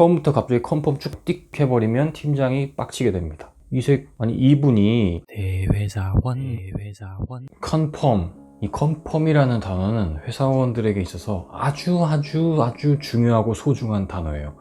처음부터 갑자기 컨펌 쭉 띡 해버리면 팀장이 빡치게 됩니다. 이색 아니 이분이 대회사원 대회사원 컨펌 이 컨펌이라는 단어는 회사원들에게 있어서 아주 아주 아주 중요하고 소중한 단어예요.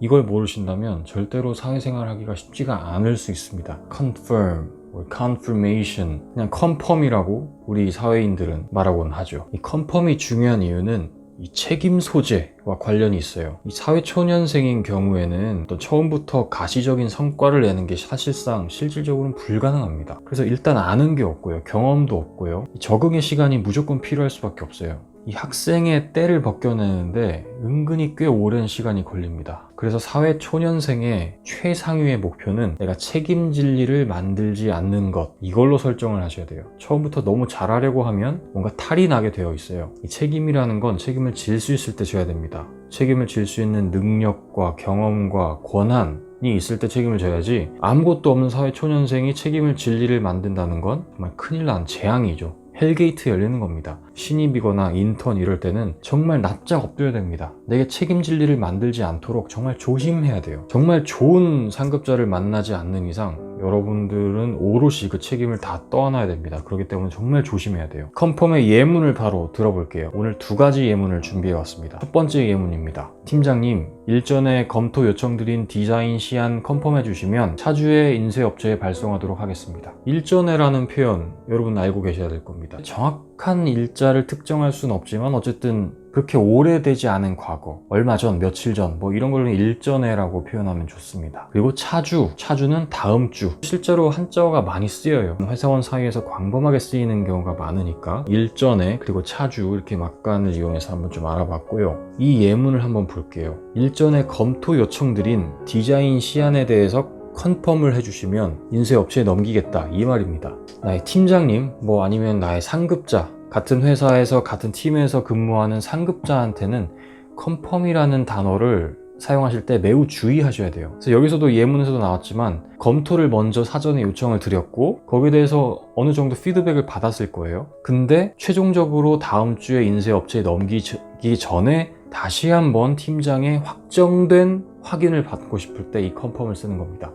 이걸 모르신다면 절대로 사회생활 하기가 쉽지가 않을 수 있습니다. confirm, or confirmation, 그냥 컨펌이라고 우리 사회인들은 말하곤 하죠. 이 컨펌이 중요한 이유는 이 책임 소재와 관련이 있어요. 이 사회초년생인 경우에는 또 처음부터 가시적인 성과를 내는 게 사실상 실질적으로는 불가능합니다. 그래서 일단 아는 게 없고요. 경험도 없고요. 이 적응의 시간이 무조건 필요할 수밖에 없어요. 이 학생의 때를 벗겨내는데 은근히 꽤 오랜 시간이 걸립니다. 그래서 사회 초년생의 최상위의 목표는 내가 책임질 일을 만들지 않는 것 이걸로 설정을 하셔야 돼요. 처음부터 너무 잘하려고 하면 뭔가 탈이 나게 되어 있어요. 이 책임이라는 건 책임을 질 수 있을 때 져야 됩니다. 책임을 질 수 있는 능력과 경험과 권한 이 있을 때 책임을 져야지 아무것도 없는 사회 초년생이 책임을 질 일을 만든다는 건 정말 큰일 난 재앙이죠. 헬게이트 열리는 겁니다. 신입이거나 인턴 이럴 때는 정말 납작 엎드려야 됩니다. 내게 책임질 일을 만들지 않도록 정말 조심해야 돼요. 정말 좋은 상급자를 만나지 않는 이상 여러분들은 오롯이 그 책임을 다 떠안아야 됩니다. 그렇기 때문에 정말 조심해야 돼요. 컨펌의 예문을 바로 들어볼게요. 오늘 두 가지 예문을 준비해 왔습니다. 첫 번째 예문입니다. 팀장님, 일전에 검토 요청드린 디자인 시안 컨펌해 주시면 차주의 인쇄업체에 발송하도록 하겠습니다. 일전에라는 표현 여러분 알고 계셔야 될 겁니다. 정확한 일자를 특정할 수는 없지만 어쨌든 그렇게 오래되지 않은 과거, 얼마 전, 며칠 전, 뭐 이런 걸로 일전에라고 표현하면 좋습니다. 그리고 차주, 차주는 다음 주. 실제로 한자어가 많이 쓰여요. 회사원 사이에서 광범하게 쓰이는 경우가 많으니까 일전에 그리고 차주 이렇게 막간을 이용해서 한번 좀 알아봤고요. 이 예문을 한번 볼게요. 일 전에 검토 요청드린 디자인 시안에 대해서 컨펌을 해주시면 인쇄업체에 넘기겠다 이 말입니다. 나의 팀장님, 뭐 아니면 나의 상급자, 같은 회사에서 같은 팀에서 근무하는 상급자한테는 컨펌이라는 단어를 사용하실 때 매우 주의하셔야 돼요. 그래서 여기서도 예문에서도 나왔지만 검토를 먼저 사전에 요청을 드렸고 거기에 대해서 어느 정도 피드백을 받았을 거예요. 근데 최종적으로 다음 주에 인쇄 업체에 넘기기 전에 다시 한번 팀장의 확정된 확인을 받고 싶을 때 이 컨펌을 쓰는 겁니다.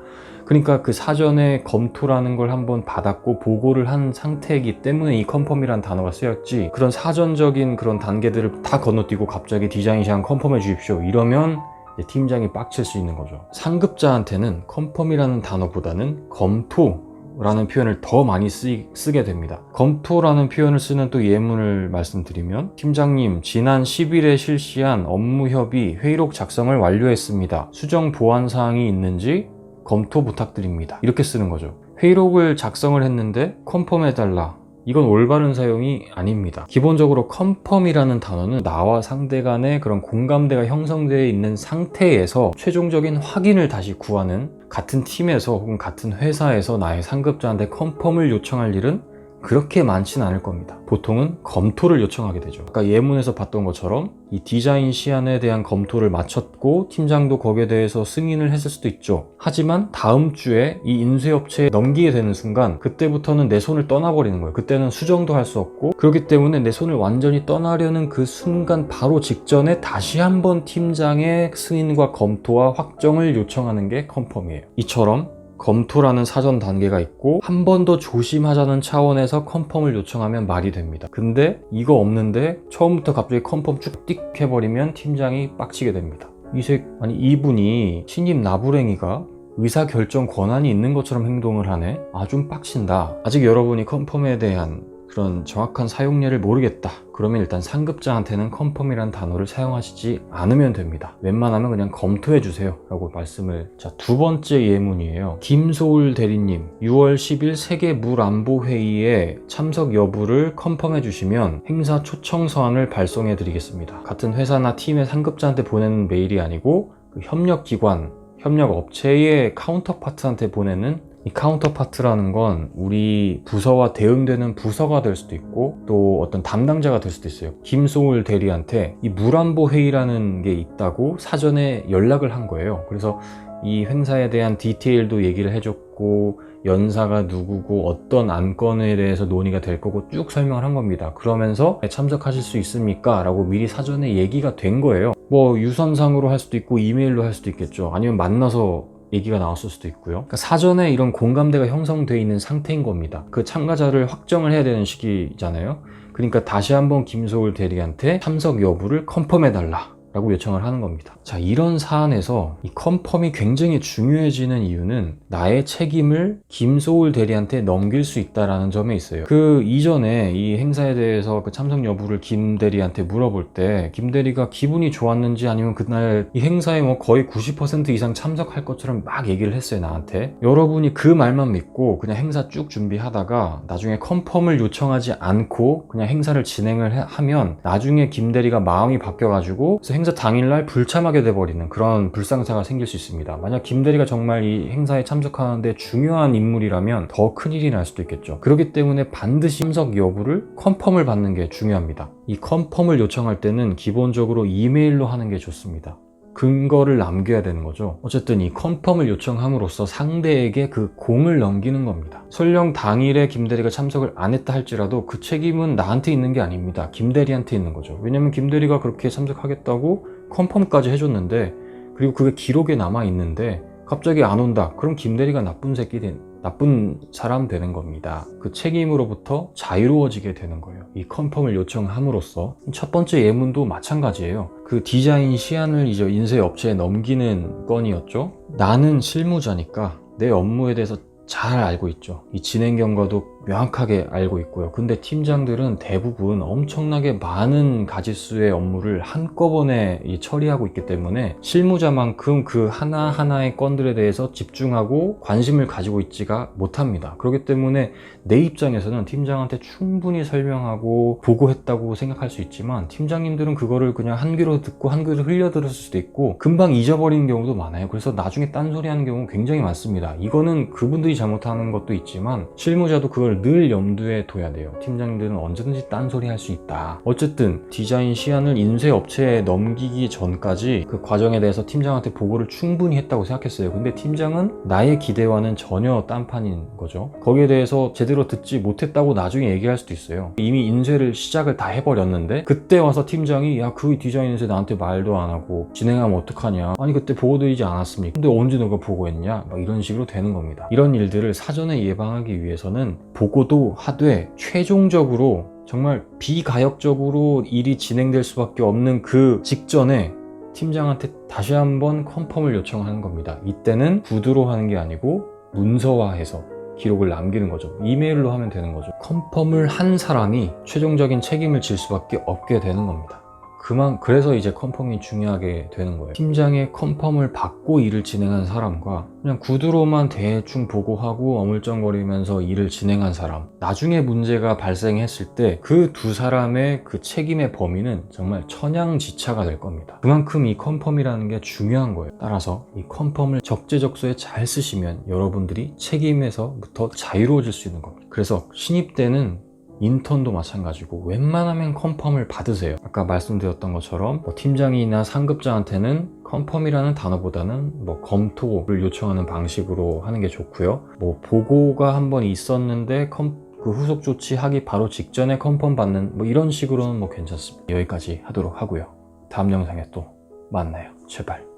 그러니까 그 사전에 검토라는 걸 한번 받았고 보고를 한 상태이기 때문에 이 컨펌이란 단어가 쓰였지 그런 사전적인 그런 단계들을 다 건너뛰고 갑자기 디자인 시안 컨펌해 주십시오 이러면 팀장이 빡칠 수 있는 거죠 상급자한테는 컨펌이라는 단어보다는 검토 라는 표현을 더 많이 쓰, 쓰게 됩니다. 검토라는 표현을 쓰는 또 예문을 말씀드리면 팀장님 지난 10일에 실시한 업무 협의 회의록 작성을 완료했습니다. 수정 보완 사항이 있는지 검토 부탁드립니다. 이렇게 쓰는 거죠. 회의록을 작성을 했는데 컨펌해달라. 이건 올바른 사용이 아닙니다. 기본적으로 컨펌이라는 단어는 나와 상대 간의 그런 공감대가 형성되어 있는 상태에서 최종적인 확인을 다시 구하는 같은 팀에서 혹은 같은 회사에서 나의 상급자한테 컨펌을 요청할 일은 그렇게 많지는 않을 겁니다. 보통은 검토를 요청하게 되죠. 아까 예문에서 봤던 것처럼 이 디자인 시안에 대한 검토를 마쳤고 팀장도 거기에 대해서 승인을 했을 수도 있죠. 하지만 다음 주에 이 인쇄업체에 넘기게 되는 순간 그때부터는 내 손을 떠나버리는 거예요. 그때는 수정도 할 수 없고 그렇기 때문에 내 손을 완전히 떠나려는 그 순간 바로 직전에 다시 한번 팀장의 승인과 검토와 확정을 요청하는 게 컨펌이에요. 이처럼 검토라는 사전 단계가 있고 한 번 더 조심하자는 차원에서 컨펌을 요청하면 말이 됩니다. 근데 이거 없는데 처음부터 갑자기 컨펌 쭉 띡 해버리면 팀장이 빡치게 됩니다. 이색 아니 이분이 신입 나부랭이가 의사 결정 권한이 있는 것처럼 행동을 하네. 아 좀 빡친다. 아직 여러분이 컨펌에 대한 그런 정확한 사용례를 모르겠다. 그러면 일단 상급자한테는 컨펌이란 단어를 사용하시지 않으면 됩니다. 웬만하면 그냥 검토해 주세요. 라고 말씀을. 자, 두 번째 예문이에요. 김소울 대리님, 6월 10일 세계 물안보 회의에 참석 여부를 컨펌해 주시면 행사 초청 서한을 발송해 드리겠습니다. 같은 회사나 팀의 상급자한테 보내는 메일이 아니고 그 협력 기관, 협력 업체의 카운터파트한테 보내는 이 카운터파트라는 건 우리 부서와 대응되는 부서가 될 수도 있고 또 어떤 담당자가 될 수도 있어요. 김소울 대리한테 이 물안보 회의라는 게 있다고 사전에 연락을 한 거예요. 그래서 이 행사에 대한 디테일도 얘기를 해줬고 연사가 누구고 어떤 안건에 대해서 논의가 될 거고 쭉 설명을 한 겁니다. 그러면서 참석하실 수 있습니까? 라고 미리 사전에 얘기가 된 거예요. 뭐 유선상으로 할 수도 있고 이메일로 할 수도 있겠죠. 아니면 만나서 얘기가 나왔을 수도 있고요. 그러니까 사전에 이런 공감대가 형성되어 있는 상태인 겁니다. 그 참가자를 확정을 해야 되는 시기잖아요. 그러니까 다시 한번 김소울 대리한테 참석 여부를 컨펌해달라. 라고 요청을 하는 겁니다. 자, 이런 사안에서 이 컨펌이 굉장히 중요해지는 이유는 나의 책임을 김소울 대리한테 넘길 수 있다라는 점에 있어요. 그 이전에 이 행사에 대해서 그 참석 여부를 김 대리한테 물어볼 때 김 대리가 기분이 좋았는지 아니면 그날 이 행사에 뭐 거의 90% 이상 참석할 것처럼 막 얘기를 했어요, 나한테. 여러분이 그 말만 믿고 그냥 행사 쭉 준비하다가 나중에 컨펌을 요청하지 않고 그냥 행사를 진행을 해- 하면 나중에 김 대리가 마음이 바뀌어 가지고 그래서 행사 당일날 불참하게 돼버리는 그런 불상사가 생길 수 있습니다. 만약 김 대리가 정말 이 행사에 참석하는데 중요한 인물이라면 더 큰일이 날 수도 있겠죠. 그렇기 때문에 반드시 참석 여부를 컨펌을 받는 게 중요합니다. 이 컨펌을 요청할 때는 기본적으로 이메일로 하는 게 좋습니다. 근거를 남겨야 되는 거죠. 어쨌든 이 컨펌을 요청함으로써 상대에게 그 공을 넘기는 겁니다. 설령 당일에 김대리가 참석을 안 했다 할지라도 그 책임은 나한테 있는 게 아닙니다. 김대리한테 있는 거죠. 왜냐면 김대리가 그렇게 참석하겠다고 컨펌까지 해줬는데 그리고 그게 기록에 남아 있는데 갑자기 안 온다. 그럼 김대리가 나쁜 새끼 된 나쁜 사람 되는 겁니다. 그 책임으로부터 자유로워지게 되는 거예요. 이 컨펌을 요청함으로써 첫 번째 예문도 마찬가지예요. 그 디자인 시안을 이제 인쇄 업체에 넘기는 건이었죠. 나는 실무자니까 내 업무에 대해서 잘 알고 있죠. 이 진행 경과도 명확하게 알고 있고요. 근데 팀장들은 대부분 엄청나게 많은 가지수의 업무를 한꺼번에 이 처리하고 있기 때문에 실무자만큼 그 하나하나의 건들에 대해서 집중하고 관심을 가지고 있지가 못합니다. 그렇기 때문에 내 입장에서는 팀장한테 충분히 설명하고 보고했다고 생각할 수 있지만 팀장님들은 그거를 그냥 한 귀로 듣고 한 귀로 흘려 들었을 수도 있고 금방 잊어버리는 경우도 많아요. 그래서 나중에 딴소리 하는 경우 굉장히 많습니다. 이거는 그분들이 잘못하는 것도 있지만 실무자도 그걸 늘 염두에 둬야 돼요. 팀장님들은 언제든지 딴소리 할 수 있다. 어쨌든 디자인 시안을 인쇄 업체에 넘기기 전까지 그 과정에 대해서 팀장한테 보고를 충분히 했다고 생각했어요. 근데 팀장은 나의 기대와는 전혀 딴판인 거죠. 거기에 대해서 제대로 듣지 못했다고 나중에 얘기할 수도 있어요. 이미 인쇄를 시작을 다 해버렸는데 그때 와서 팀장이 야 그 디자인 인쇄 나한테 말도 안 하고 진행하면 어떡하냐 아니 그때 보고드리지 않았습니까? 근데 언제 너가 보고했냐? 막 이런 식으로 되는 겁니다. 이런 일 들을 사전에 예방하기 위해서는 보고도 하되 최종적으로 정말 비가역적으로 일이 진행될 수밖에 없는 그 직전에 팀장한테 다시 한번 컨펌을 요청하는 겁니다. 이때는 구두로 하는 게 아니고 문서화해서 기록을 남기는 거죠. 이메일로 하면 되는 거죠. 컨펌을 한 사람이 최종적인 책임을 질 수밖에 없게 되는 겁니다. 그만 그래서 이제 컨펌이 중요하게 되는 거예요. 팀장의 컨펌을 받고 일을 진행한 사람과 그냥 구두로만 대충 보고하고 어물쩡거리면서 일을 진행한 사람. 나중에 문제가 발생했을 때 그 두 사람의 그 책임의 범위는 정말 천양지차가 될 겁니다. 그만큼 이 컨펌이라는 게 중요한 거예요. 따라서 이 컨펌을 적재적소에 잘 쓰시면 여러분들이 책임에서부터 자유로워질 수 있는 겁니다. 그래서 신입 때는 인턴도 마찬가지고 웬만하면 컨펌을 받으세요. 아까 말씀드렸던 것처럼 뭐 팀장이나 상급자한테는 컨펌이라는 단어보다는 뭐 검토를 요청하는 방식으로 하는 게 좋고요. 뭐 보고가 한 번 있었는데 컨- 그 후속 조치하기 바로 직전에 컨펌 받는 뭐 이런 식으로는 뭐 괜찮습니다. 여기까지 하도록 하고요. 다음 영상에 또 만나요. 제발.